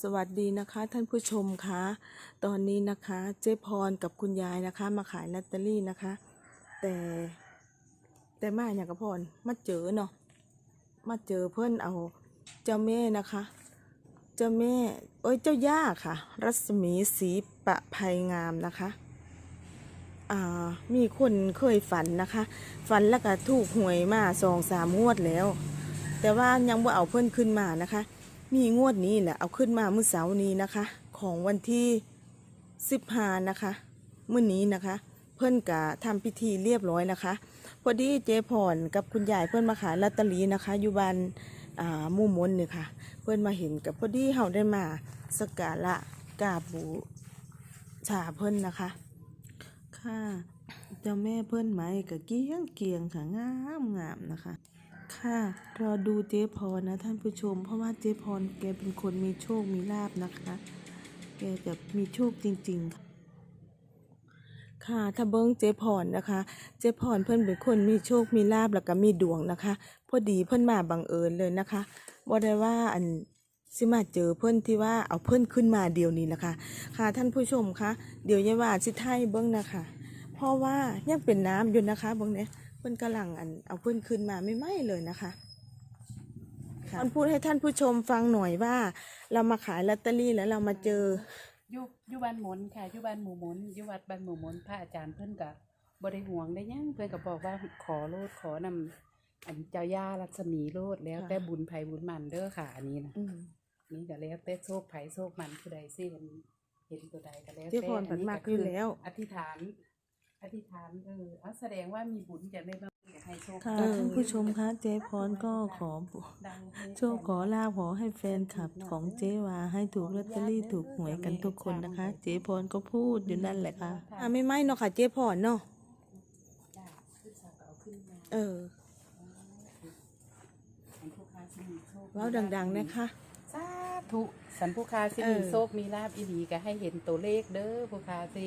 สวัสดีนะคะท่านผู้ชมคะตอนนี้นะคะเจ๊พรกับคุณยายนะคะ มาขายลอตเตอรี่นะคะ แต่แต่มาอย่างกับพรมาเจอเนาะมาเจอเพื่อนเอาเจ้าแม่นะคะ เจ้าแม่เอ้ยเจ้าย่าค่ะ รัศมีศรีประภัยงามนะคะอ่ามีคนเคยฝันนะคะ ฝันแล้วก็ถูกหวยมาสองสามงวดแล้ว แต่ว่ายังบ่เอาเพิ่อนขึ้นมานะคะ มีงวดนี้แหละเอาขึ้นมาเมื่อเสาร์นี้นะคะ ของวันที่สิบห้านะคะเมื่อนี้นะคะ เพิ่อนกะทำพิธีเรียบร้อยนะคะ พอดีเจพรกับคุณยายเพิ่อนมาขายลอตเตอรี่นะคะอยู่บ้านมู่มนเนี่ยค่ะ เพิ่อนมาเห็นกับพอดีเฮาได้มาสกการะกาบูชาเพิ่นนะคะ ค่ะเจ้าแม่เพิ่นไหมกับเกี้ยงเกียงค่ะงามงามนะคะ ค่ะ รอดูเจ๊พรนะท่านผู้ชม เพราะว่าเจ๊พรแกเป็นคนมีโชคมีลาบนะคะ แกจะมีโชคจริงๆค่ะถ้าเบิ้งเจ๊พรนะคะ เจ๊พรเพิ่อนเป็นคนมีโชค มีลาบแล้วก็มีดวงนะคะ พอดีเพิ่อนมาบังเอิญเลยนะคะบ่ได้ว่าอันสิมาเจอเพิ่อนที่ว่าเอาเพิ่อนขึ้นมาเดียวนี้นะคะ ค่ะท่านผู้ชมคะ เดี๋ยวยายว่าสิไทยเบิ้งนะคะ เพราะว่ายังเป็นน้ำอยู่นะคะเบิ้งเนี่ย เพิ่นกำลังอันเอาเพิ่นขึ้นมาไม่ไหมเลยนะคะค่ะท่านพูดให้ท่านผู้ชมฟังหน่อยว่า เรามาขายลอตเตอรี่แล้วเรามาเจออยู่อยู่บ้านหมุนค่ะอยู่บ้านหมู่หมุนอยู่วัดบ้านหมู่หมุนพระอาจารย์เพิ่นก็บ่ได้ห่วงได้หยังเพิ่นก็บอกว่าขอโลดขอนำอันเจ้าย่ารัศมีโลดแล้วค่ะแต่บุญไผบุญมันเด้อค่ะอันนี้นะอืมนี่ก็แล้วแต่โชคไผโชคมันผู้ใดสิเห็นเห็นตัวใดก็แล้วเจ๊แต่พรผันมากอยู่แล้ว อธิษฐาน อธิษฐานเออเอาแสดงว่ามีบุญจะได้บ้างอยากให้โชคค่ะเออท่านผู้ชมคะเจ๊พรก็ขอดังให้โชคขอลาภขอให้แฟนคลับของเจ๊วาให้ถูกลอตเตอรี่ถูกหวยกันทุกคนนะคะ เจ๊พรก็พูดอยู่นั่นแหละค่ะอะไม่ไม่เนาะค่ะเจ๊พรเนาะจ้ะขึ้นสากเอาขึ้นมาเออสันผู้ค้าสิมีโชคเว้าดังๆนะคะสาธุสันผู้ค้าสิเอมีอโชคมีลาบอีดีก็ให้เห็นตัวเลขเด้อผู้ค้าสิ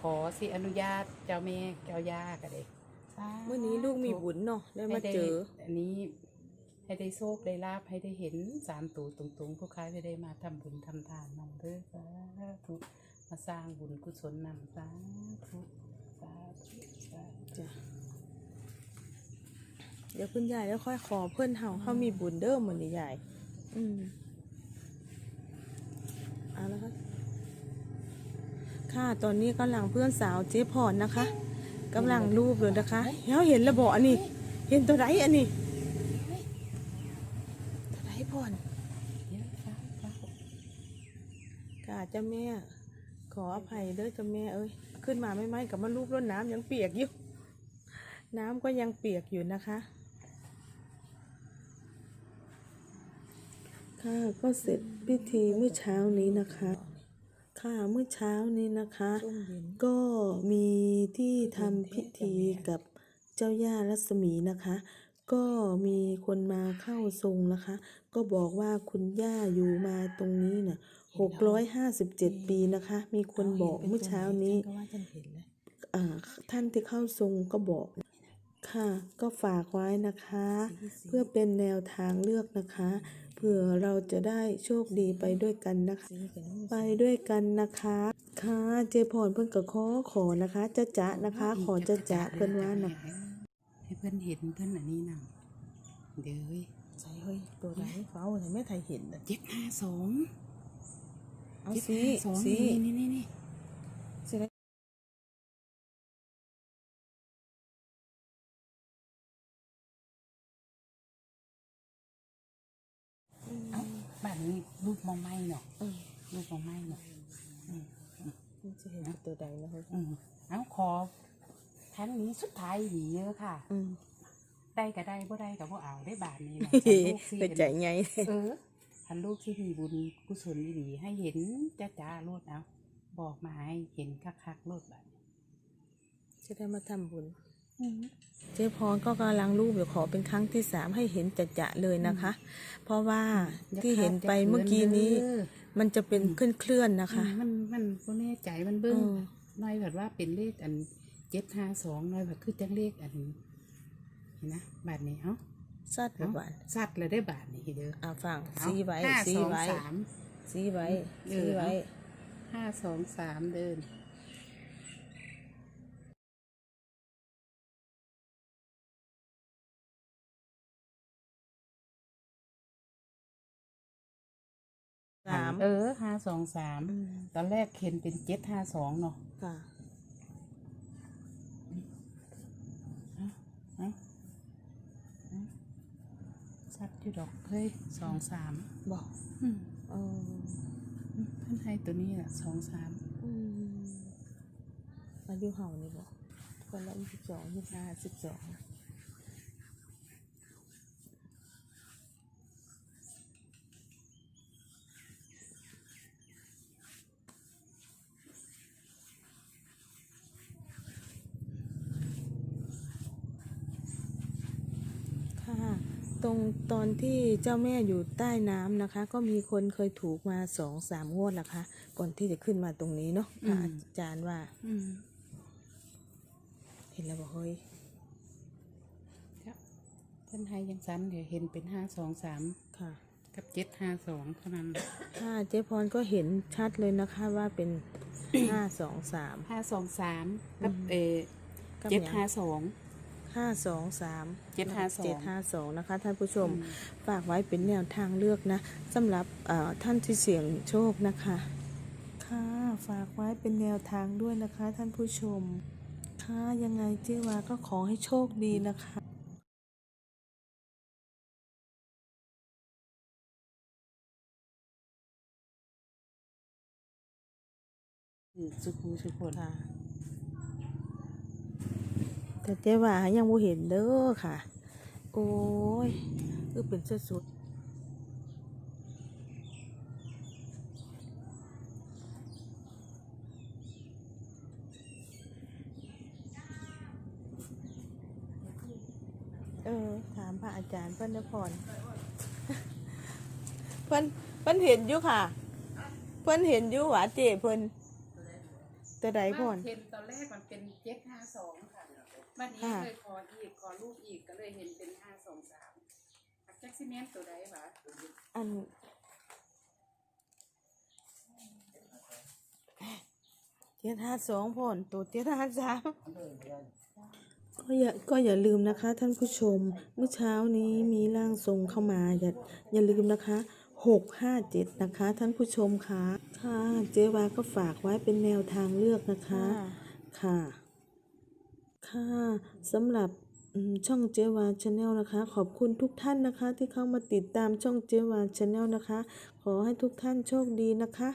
ขอสิอนุญาตเจ้าแม่เจ้าย่าก็ได้สาธุเมื่อนี้ลูกมีบุญเนาะได้มาเจอ ให้ได้อันนี้ให้ได้โชคได้ลาบให้ได้เห็นสามตัวตรงๆผู้ค้าจะได้มาทำบุญทำทานนำเด้อสาธุมาสร้างบุญกุศลนำสาธุสาธุสาธุ จ้ะเดี๋ยวคุณยายแล้วค่อยขอเพื่อนเฮาเขามีบุญเด้อเหมือนยายอืมเอาแล้วค่ะ ค่ะ ตอนนี้กำลังเพื่อนสาวเจ๊พรนะคะกำลังรูปเลยนะคะแล้วเห็นระบอกอันนี้ เห็นตัวไหนอันนี้ตัวไหนพรเยอะสาธุค่ะเจ้าแม่ ขออภัยเด้อเจ้าแม่เอ้ยขึ้นมาไม่ไหมกับมารูปรดน้ำยังเปียกอยู่น้ำก็ยังเปียกอยู่นะคะ ค่ะก็เสร็จพิธีเมื่อเช้านี้นะคะ ค่ะเมื่อเช้านี้นะคะ ก็มีที่ทำพิธีกับเจ้าย่ารัศมีนะคะ ก็มีคนมาเข้าทรงนะคะ ก็บอกว่าคุณย่าอยู่มาตรงนี้น่ะหกร้อยห้าสิบเจ็ดปีนะคะ มีคนบอกเมื่อเช้านี้ก็ว่าฉันเห็นเลยอ่าท่านที่เข้าทรงก็บอกค่ะ ก็ฝากไว้นะคะ เพื่อเป็นแนวทางเลือกนะคะ เผื่อเราจะได้โชคดีไปด้วยกันนะคะสีกับน้ำไปด้วยกันนะคะ ค่ะเจพรเพิ่นก็ขอขอนะคะจะจะนะคะ ขอจะจะเพิ่นว่านะให้เพื่อนเห็นเพื่อนอันนี้นำเดี๋ยวเว้ยใส่เฮ้ยตัวไหนเฝ้าไหนไม่ไทยเห็นน่ะเจ็ดห้าสองเอาเจ็ดสิห้าสองสินี่นี่นี่ มองไม่เนาะอืมรูปมองไม่เนาะมันจะเห็นตัวใดนะเฮ้ยอืมเอ้าขอครั้งนี้สุดท้ายหนีเยอะค่ะอืมได้ก็ได้บ่ได้ก็บ่เอาได้บาทนี้นะเป็นใจไงเออทันลูกที่มีบุญกุศลดีๆให้เห็นจ้าจ้าโลดเอาบอกมาให้เห็นคักๆโลดแบบจะได้มาทำบุญ เจ๊พรก็กำลังรูปอยู่ขอเป็นครั้งที่สามให้เห็นจะจะๆเลยนะคะ เพราะว่าที่เห็นไปเมื่อกี้นี้ มันจะเป็นเคลื่อนๆนะคะ มันมันบ่แน่ใจมันเบิ้งอืมน้อยแบบว่าเป็นเลขอันเจ็ดห้าสองน้อยแบบคือจังเลขอันเห็นนะบาทนี้เอ้าสัตว์เอ้าบาทสัตว์เลยได้บาทนี้เด้ออ่าฟังเอ้าซีไว้ห้าซีสองไว้สามสีไว้เอสีอไว้ห้าสองสามเดินามเออห้าสองสามอืมตอนแรกเห็นเป็นเจ็ดห้าสองเนาะค่ะเอ้าเอ้าชัดอยู่ดอกเฮ้ยสองสามบอกอืมเอออืมเพื่อนให้ตัวนี้แหละสองสามอืมอายุเห่านี่บอกคนละยี่สิบสองยี่สิบห้าสิบสอง ค่ะ ต รงตอนที่เจ้าแม่อยู่ใต้น้ำนะคะ ก็มีคนเคยถูกมาสองสามงวดละคะ ก่อนที่จะขึ้นมาตรงนี้เนาะค่ะอาจารย์ว่าอืมเห็นแล้วบอกเฮ้ยครับเพื่อนให้ยังซ้ำเดี๋ยวเห็นเป็นห้าสองสามค่ะ กับเจ็ดห้าสองเท่านั้นค่ะเจ๊พรก็เห็นชัดเลยนะคะว่าเป็นห้าสองสามห้าสองสามกับอืมเออกับเจ็ดหยังห้าสอง ห้าสองสามเจ็ดห้าสอง เจ็ดห้าสองนะคะ ท่านผู้ชมอืมฝากไว้เป็นแนวทางเลือกนะสำหรับเอ่อท่านที่เสี่ยงโชคนะคะ ค่ะฝากไว้เป็นแนวทางด้วยนะคะ ท่านผู้ชม ค่ะยังไงเจ๊วาก็ขอให้โชคดีนะคะอืมสุขุสุขคน ค่ะ แต่เจ๊ว่ายังบ่เห็นเด้อค่ะ โอ้ยคือเป็นสุดๆเออถามพระอาจารย์เพิ่นนพรเพิ่อนเพิ่อนเห็นอยู่ค่ะ เพิ่อนเห็นอยู่หว่าเจเพิ่นตัวใดพ่อนเห็นตอนแรกมันเป็นเจ็ดห้าสอง บัดนี้ค่ะ เลยขออีกขอรูปอีกก็เลยเห็นเป็นห้าสองสามแจ็คซิเมนตัวใดวะอันเจ็ดห้าสองพ่อนตัวเจ็ดห้าสามก็อย่าก็อย่าลืมนะคะ ท่านผู้ชม เมื่อเช้านี้มีร่างทรงเข้ามา อย่าอย่าลืมนะคะหกห้าเจ็ดนะคะ ท่านผู้ชมคะค่ะเจ๊วาก็ฝากไว้เป็นแนวทางเลือกนะคะ ค่ะ ค่ะสำหรับช่องเจวาชาแนลนะคะ ขอบคุณทุกท่านนะคะ ที่เข้ามาติดตามช่องเจวาชาแนลนะคะ ขอให้ทุกท่านโชคดีนะคะ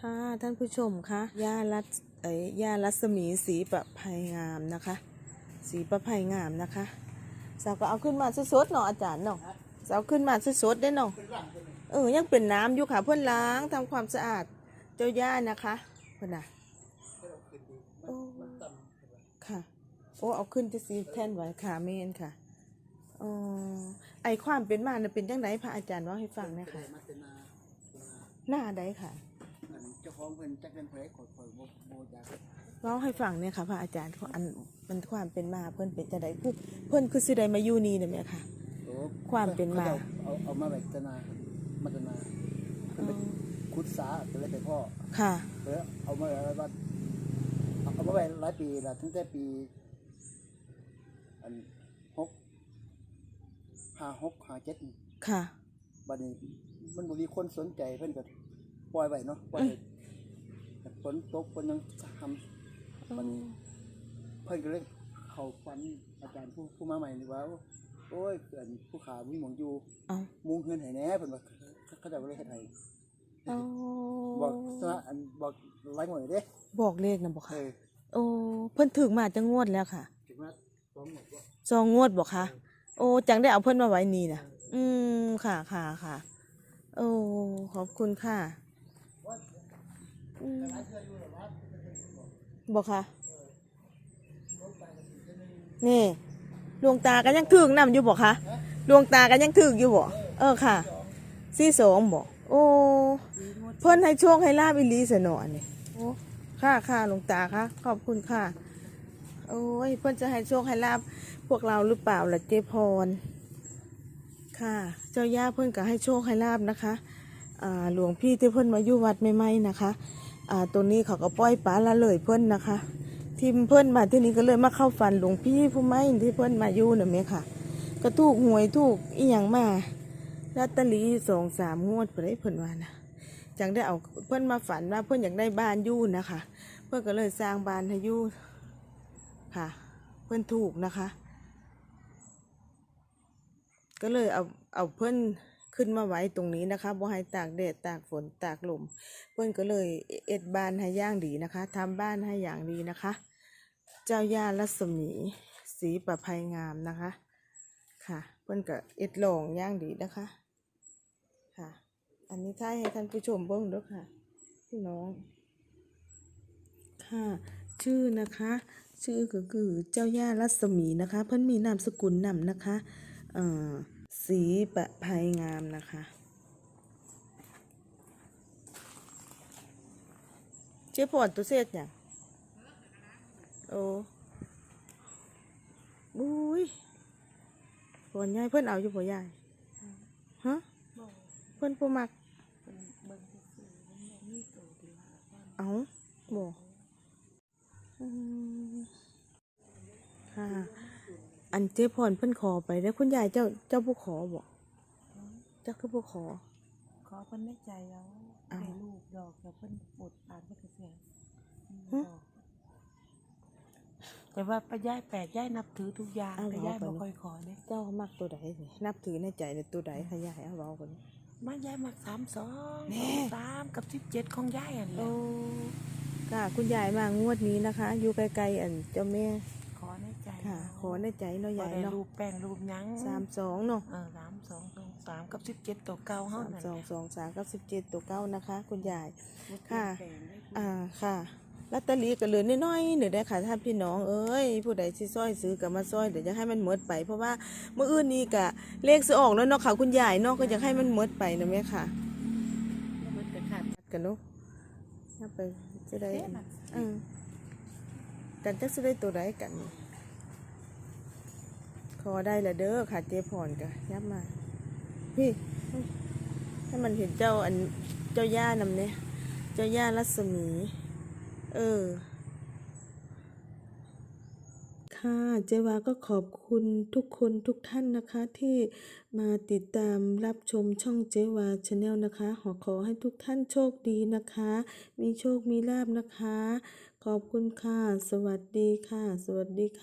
ค่ะท่านผู้ชมคะย่ารัศเอ้ย่ารัศมีสีประภัยงามนะคะ สีประภัยงามนะคะสาวก็เอาขึ้นมาสดๆเนาะอาจารย์เนาะสาวขึ้นมาสดๆได้เนาะเออยังเป็นน้ำอยู่ค่ะเพื่อนล้างทำความสะอาดเจ้าย่านะคะเพื่อนนะโอ้ค่ะ โอ้ เอาขึ้นจะสีแท่นไว้ค่ะเมนค่ะอ๋อไอความเป็นมาน่ะเป็นจังไดพระอาจารย์ว่าให้ฟังหนะคะมาเป็นนาเป็นนาหน้าใดค่ะอันเจ้าของเพิ่นจักเป็นเผยขดข่อยบ่บ่อยากเล่าให้ฟังเนี่ยค่ะพระอาจารย์อันมันความเป็นมาเพิ่นเป็นจังไดผู้เพิ่นคือสิได้มาอยู่นี่เนี่ยแม่ค่ะโอ้ความเป็นมาขจะเอาเอามาแบบตนามาตนาเพิ่นไปขุดสาก็เลยไปพ่อค่ะเพิ่นเอามาไว้วัดเอาเอามาไว้หลายปีแล้วตั้งแต่ปี อันหกห้าหกห้าเจ็ดนี่ค่ะ บัดนี้มันบ่มีคนสนใจเพิ่นก็ปล่อยไว้เนาะปล่อยไว้แต่ฝนตกฝนยังทำวันนี้เพิ่นก็เลยเขาฟันอาจารย์ผู้ผู้มาใหม่นี่ว่าโอ้ยเกิดผู้ขามีหมองอยู่เอามุงเงินให้แหน่เพิ่นว่าเขาเจะก็เลยเฮ็ดให้เอาบอกซะอันบอกไล่หมดเลยเด้บอกเลขนะบอกเอค่ะอโอ้เพิ่นถึงมาจะงวดแล้วค่ะถึงว่า สองงวดบอกค่ะโอ้จังได้เอาเพิ่อนมาไว้นี่นะอืมค่ะค่ะค่ะ โอ้ขอบคุณค่ะอบอกค่ะนี่ดวงตากันยังถึกนำอยู่บอกค่ะดวงตากันยังถึกอยู่บ่เออค่ะสี่สองบ่โอ้เพิ่อนให้โชคให้ลาบอีหลีสนอนี่โอ้ค่ะค่ะหลวงตาค่ะขอบคุณค่ะ โอ้ยเพิ่อนจะให้โชคให้ลาบพวกเราหรือเปล่าล่ะเจพร ค่ะ เจ้าย่าเพิ่อนก็ให้โชคให้ลาบนะคะอ่าหลวงพี่ที่เพิ่อนมาอยู่วัดใหม่นะคะอ่าตัวนี้เขาก็ปล่อยปลาละเลยเพิ่อนนะคะ ทีมเพิ่อนมาที่นี่ก็เลยมาเข้าฝันหลวงพี่ผู้ใหม่ที่เพิ่อนมาอยู่น่ะแม่ค่ะ ก็ถูกหวยถูกอีหยังมาลอตเตอรี่สองสามงวดไปได้เพิ่อนว่านะจังได้เอาเพิ่อนมาฝันว่าเพิ่อนอยากได้บ้านยู่นะคะ เพิ่อนก็เลยสร้างบ้านให้ยู่ ค่ะ เพิ่อนถูกนะคะ ก็เลยเอาเอาเพิ่อนขึ้นมาไว้ตรงนี้นะคะบ่ให้ตากแดดตากฝนตากลม เพิ่อนก็เลยเอ็ดบ้านให้ย่างดีนะคะทำบ้านให้อย่างดีนะคะ เจ้าย่ารัศมีสีประภัยงามนะคะ ค่ะ เพิ่อนก็เอ็ดหลองย่างดีนะคะ ค่ะ อันนี้ท้ายให้ท่านผู้ชมเบิ่งด้วยค่ะพี่น้อง ค่ะ ชื่อนะคะ ชื่อก็คือเจ้าย่ารัศมีนะคะ เพิ่นมีนามสกุลนำนะคะเออสีประภัยงามนะคะ เจ๊พรตัวเศษอย่างโอ้บุ้ยพรยายเพิ่นเอาอยู่บ่ยายฮะเพิ่นผู้มัก เอาบ่อืมค่ะ อันเจ๊พรเพิ่นขอไปแล้วคุณยายเจ้าเจ้าผู้ขอบ่เจ้าคือผู้ขอ ขอเพิ่นไม่ใจแล้วอ้าว ให้ลูกดอกแต่เพิ่นปวดปานเพิ่นก็เสียฮะแต่ว่าป้าย่ายแปลกย่ายนับถือทุกอย่างอ้าวแต่ย่ายเอาบ่ไปค่อยขอเนี่ยเจ้ามักตัวใดนี่นับถือในใจในตัวใดค่ะยายเอาเว้ากันมาย่ายมักสามสองแน่ สามกับสิบเจ็ดของย่ายอันแหโอ้ละค่ะคุณยายมางวดนี้นะคะ อยู่ไกลๆอันเจ้าแม่ขอในใจ ค่ะ ขอในใจเนาะบ่ยายได้เนาะรูปแป้งรูปหยังสามสองเนาะเออสามสองสองสามกับสิบเจ็ดตัวเก่าเฮาสามนั่นสองแหละสองสามกับสิบเจ็ดตัวเก้านะคะ คุณยายบ่เปลี่ยนค่ะแปลงได้อ่าค่ะลอตเตอรี่ก็เหลือน้อยๆหนึ่งได้ค่ะถ้าพี่น้องเอ้ยผู้ใดที่ซอยซื้อกับมาซอยเดี๋ยวจะให้มันหมดไป เพราะว่าเมื่ออื่นนี้กะเลขซื้อออกแล้วเนาะค่ะคุณยายเนาะก็อยากให้มันหมดไปนะแม่ค่ะแล้วมันก็ขาดกันเนาะนับไปจะได้เอ๊ะน่ะอืมกันจะจะได้ตัวใดกัน ขอได้ละเด้อค่ะเจ๊พรกะยับมา พี่ให้มันเห็นเจ้าอันเจ้าย่านำเนี่ยเจ้าย่ารัศมี เออ ค่ะเจวาก็ขอบคุณทุกคนทุกท่านนะคะ ที่มาติดตามรับชมช่องเจวาชาแนลนะคะ ขอขอให้ทุกท่านโชคดีนะคะ มีโชคมีลาบนะคะ ขอบคุณค่ะ สวัสดีค่ะ สวัสดีค่ะ